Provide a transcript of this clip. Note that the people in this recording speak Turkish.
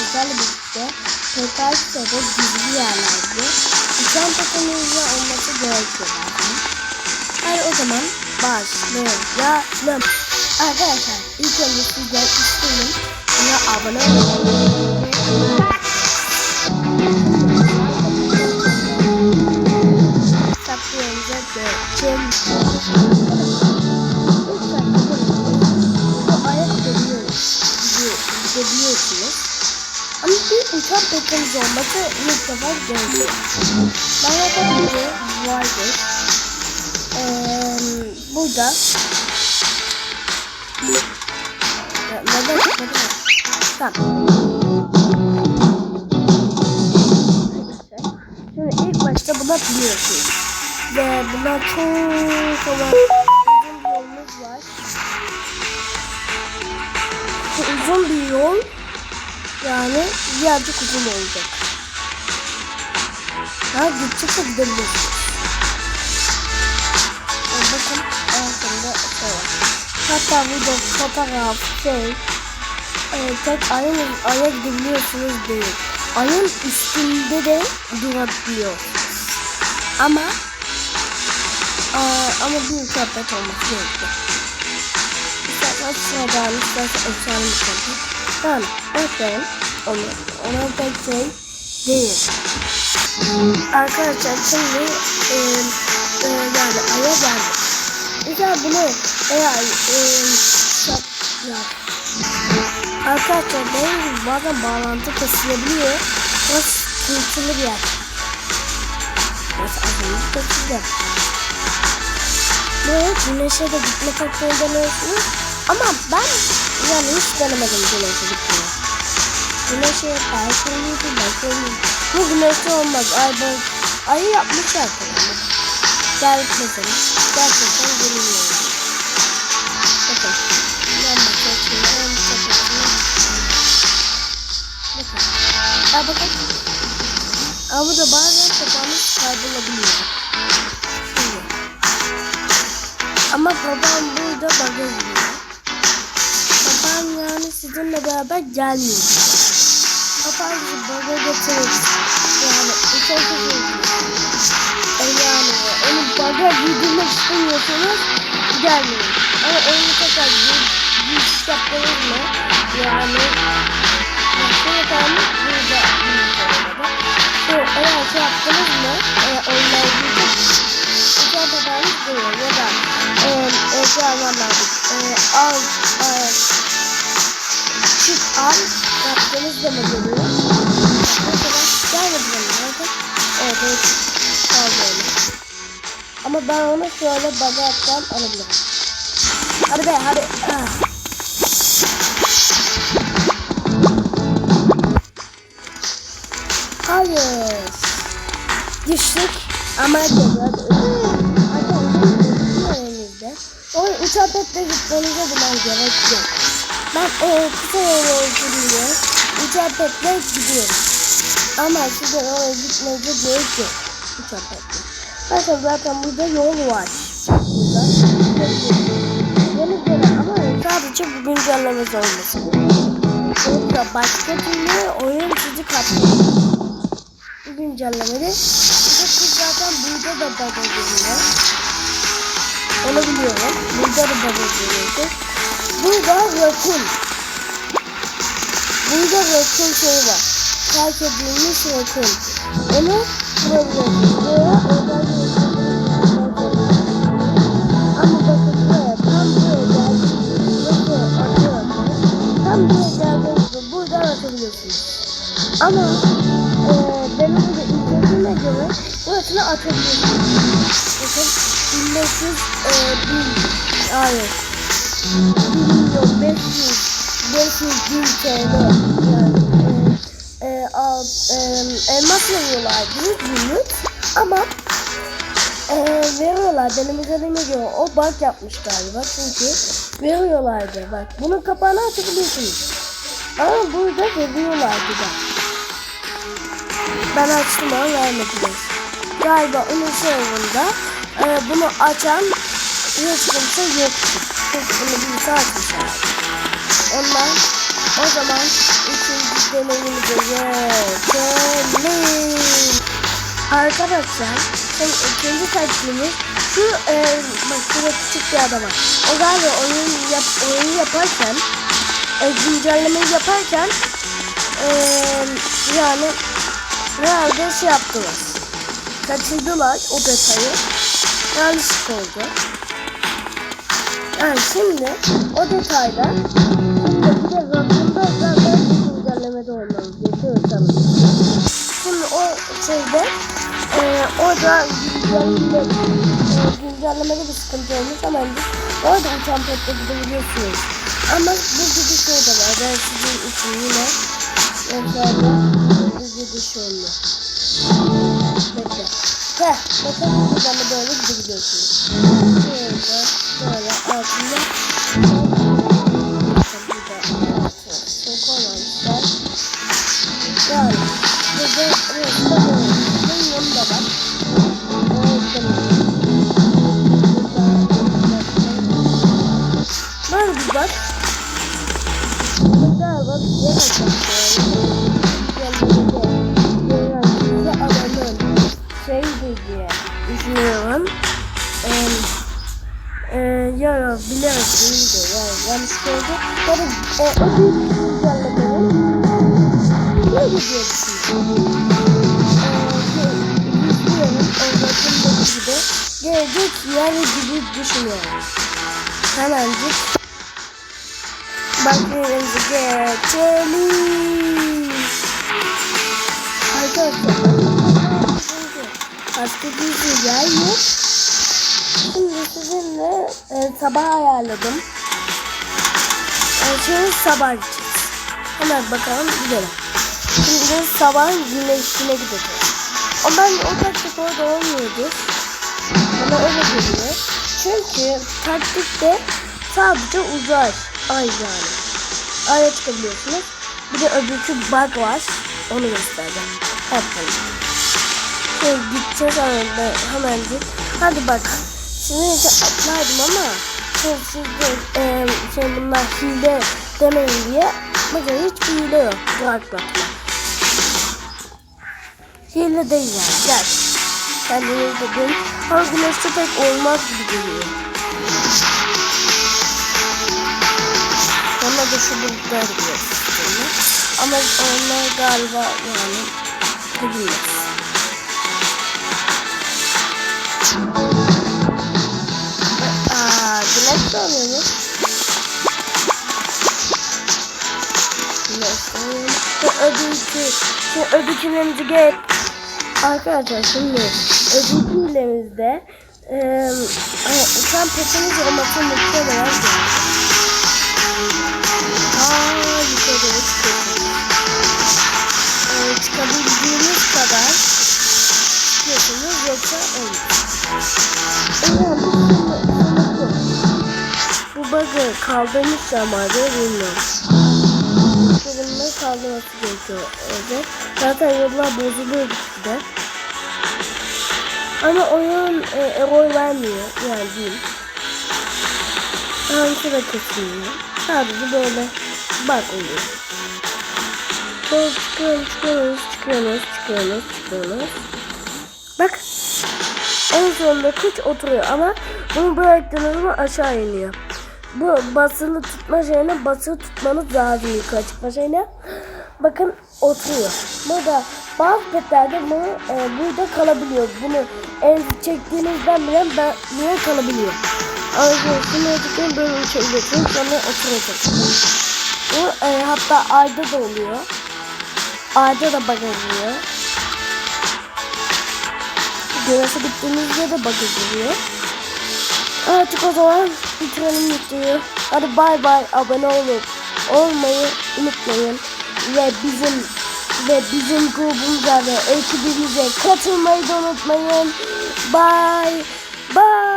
sizlerle birlikte PKX'de gizli yerlerde uçan takımımızda olması gerekiyor zaten. Hadi o zaman başlayalım. Arkadaşlar ilk önce sizler isteyin. Buna abone olun. Uçak petrolümüz olması ilk defa görüyoruz. Ben yapabilirim. Vardır. Ee, burada neden neden? Tamam. Şimdi ilk başta buna biliyorsunuz. Ve buna çok olan uzun bir yolumuz var. Bu uzun bir yol yani birazcık uzun olacak. Ha gidecekse gidebilirsiniz. Yani bakın altında şey var. Hatta burada fotoğraf şey e, tek ayın aya gidebiliyorsunuz değil. Ayın üstünde de durabiliyor. Ama aa, ama bir sohbet olması gerekiyor. İstersen sıradan, istersen efsane bir sohbet. Tamam, bakın onu. Ona pek şey değil. Arkadaşlar şimdi e, e, yani aya geldik. Güzel bunu eğer e, şap, ya. Arkadaşlar benim gibi bazen bağlantı kesilabiliyor. Burası sıkıntılı bir yer. Burası az önce kesildi. Buraya güneşe de gitme kontrolü deniyorsunuz. Ama ben yani hiç denemedim güneşe gitmeyi. Güneşe belki olurdu. Bu güneşte olmaz. Ay ben ayı yapmışlar tabii. Gel mesela. Gerçekten görünüyor. Bakın. Yan bakıyorsun. Yan bakıyorsun. Bakın. Aa bakın. Bu da bazen kafamız kaybolabiliyor. Ama babam burada baga giriyor. Babam yani sizinle beraber gelmiyor. Babam bizi baga getirir. Yani bu çok güzel. E yani onu baga girdirmek istemiyorsanız gelmeyin. Ama onu tekrar bir, bir yaptınız mı? Yani nasıl yapalım? Burada. Bu eğer şey yaptınız mı? E, onlar bir Güzel babanız diyor ya da e, şey almam lazım. E, al, e, çık al yaptığınız zaman geliyor. Mesela gelmedi bana nerede? Evet, evet. Kaldı öyle. Ama ben onu şöyle baga atacağım alabilirim. Hadi be hadi. Ah. Hayır. Düştük ama tekrar Hadi. O uçak petle gitmenize bile gerek yok. Ben e, kısa yol olduğunu uçak petle gidiyorum. Ama size oraya gitmenize gerek yok. Uçak petle. Bakın zaten burada yol var. Burada. Yeni gene ama sadece bu güncellemesi olmasın. Yoksa başka türlü oyun sizi katlıyor. Bu güncellemede kız zaten burada da baba geliyor. Onu biliyorum. Burada da baba geliyordu. Burada rakun. Burada rakun şey var. Terk edilmiş rakun. Onu bulabilirsiniz. Buraya oradan Ama bakın buraya tam buraya geldiğinizde buraya atıyorum. Tam buraya geldiğinizde buradan atabiliyorsunuz. Ama e, benim burada izlediğime göre burasını atabiliyorsunuz. Bakın 1500 e, bin hayır 1 milyon 500 500 bin TL yani e, e, al, e, elmas veriyorlar günlük ama e, veriyorlar benim izlediğime göre o bug yapmış galiba çünkü veriyorlardı bak bunun kapağını açabiliyorsunuz ama burada veriyorlardı da ben açtım ama vermediler galiba onun serverında e, bunu açan hiç kimse yoktu bunu birisi ondan O zaman ikinci deneyimize geçelim. Arkadaşlar şimdi ikinci taktiğimiz şu e, bak şurada küçük bir adam var. O galiba oyun, yap, oyun yaparken e, güncellemeyi yaparken e, yani herhalde şey yaptılar. Kaçırdılar o detayı. Yanlışlık oldu. Yani şimdi o detayda şimdi bir de Rabbim'de zaten güncellemede olmamız gerekiyor sanırım. Şimdi o şeyde e, orada güncelleme, e, güncellemede bir sıkıntı olmuş ama biz orada uçan pette gidebiliyorsunuz. Ama bu gibi şey de var. Ben sizin için yine mesela bu gibi şey oluyor. Bekle. Heh, bakın da böyle gidebiliyorsunuz. Şöyle, düşünüyorum. Ee, e, ya ya biliyorum değildi yani yanlış oldu. Yani e, o düşünüyorum. Ee, izliyorum oradakindeki gibi gelecek yer gibi düşünüyorum. Hemencik bakmıyoruz geçelim. Arkadaşlar çünkü başka bir yer yok. Şimdi sizinle e, sabah ayarladım. E, şimdi sabah gideceğiz. Hemen bakalım gidelim. Şimdi sabah güneşine gideceğiz. Ben o taktik orada olmuyordu. Bana öyle geliyor. Çünkü taktikte sadece uzay. Ay yani. Aya çıkabiliyorsunuz. Bir de öbürkü bug var. Onu göstereceğim. Hep Şey gideceğiz hemen hemencik. Hadi bak. Şimdi önce atlardım ama şey, sizde e, şey bunlar hile demeyin diye. Bakın hiçbir hile yok. Bıraklatma. Hile değil yani. Gel. Kendiniz de görün. Ama güneşte pek olmaz gibi geliyor. Bana da şu bulutlar diyor sistemi. Ama onlar galiba yani bilmez. De de. Ve ödülkü, şu ödülkülerimizi geç. Arkadaşlar şimdi ödülkülerimizde e, uçan petimiz olması muhtemelen Aa, yukarıya çıkıyorsunuz. Ee, çıkabildiğiniz kadar çıkıyorsunuz yoksa olmaz. Evet, bug'ı kaldırmış zamanı bilmiyorum. Bunları kaldırması gerekiyor. Evet. Zaten yollar bozuluyor gitgide. Ama oyun e, error vermiyor. Yani değil. Hangisi de kesilmiyor. Sadece böyle bak oluyor. Sonra çıkıyoruz, çıkıyoruz, çıkıyoruz, çıkıyoruz, çıkıyoruz. Bak. En sonunda kuş oturuyor ama bunu bıraktığınız zaman aşağı iniyor. Bu basılı tutma şeyine basılı tutmanız lazım yukarı çıkma şeyine. Bakın oturuyor. Burada bazı petlerde bunu e, burada kalabiliyor. Bunu el çektiğinizden bile ben, bile kalabiliyor. Arkadaşlar tıklayın böyle uçabiliyorsunuz sonra oturacaksınız. Bu e, hatta ayda da oluyor. Ayda da bagajlıyor. Güneşe gittiğinizde de bagajlıyor. Artık o zaman bitirelim videoyu. Hadi bay bay abone olup olmayı unutmayın. Ve bizim ve bizim grubumuza ve ekibimize katılmayı da unutmayın. Bye bye.